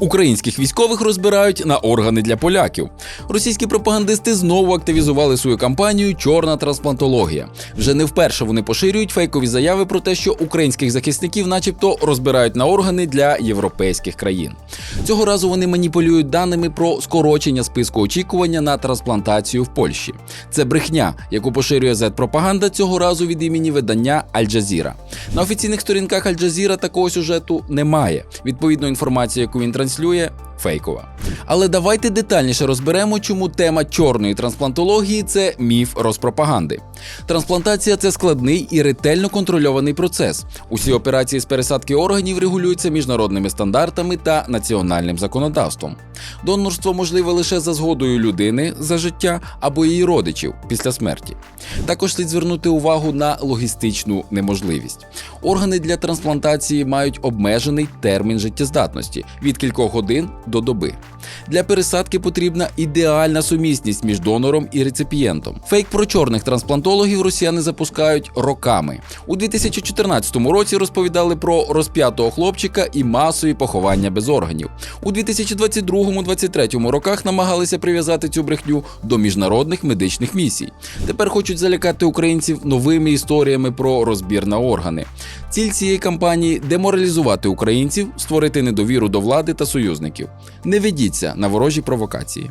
Українських військових розбирають на органи для поляків. Російські пропагандисти знову активізували свою кампанію Чорна трансплантологія. Вже не вперше вони поширюють фейкові заяви про те, що українських захисників, начебто, розбирають на органи для європейських країн. Цього разу вони маніпулюють даними про скорочення списку очікування на трансплантацію в Польщі. Це брехня, яку поширює Z-пропаганда цього разу від імені видання Аль-Джазіра. На офіційних сторінках Аль-Джазіра такого сюжету немає. Відповідно, інформація, яку він транслює, фейкова. Але давайте детальніше розберемо, чому тема чорної трансплантології це міф розпропаганди. Трансплантація це складний і ретельно контрольований процес. Усі операції з пересадки органів регулюються міжнародними стандартами та національним законодавством. Донорство можливе лише за згодою людини за життя або її родичів після смерті. Також слід звернути увагу на логістичну неможливість. Органи для трансплантації мають обмежений термін життєздатності від кількох годин до доби. Для пересадки потрібна ідеальна сумісність між донором і реципієнтом. Фейк про чорних трансплантологів росіяни запускають роками. У 2014 році розповідали про розп'ятого хлопчика і масові поховання без органів. У 2022-2023 роках намагалися прив'язати цю брехню до міжнародних медичних місій. Тепер хочуть залякати українців новими історіями про розбір на органи. Ціль цієї кампанії деморалізувати українців, створити недовіру до влади та союзників. Не ведіться на ворожі провокації.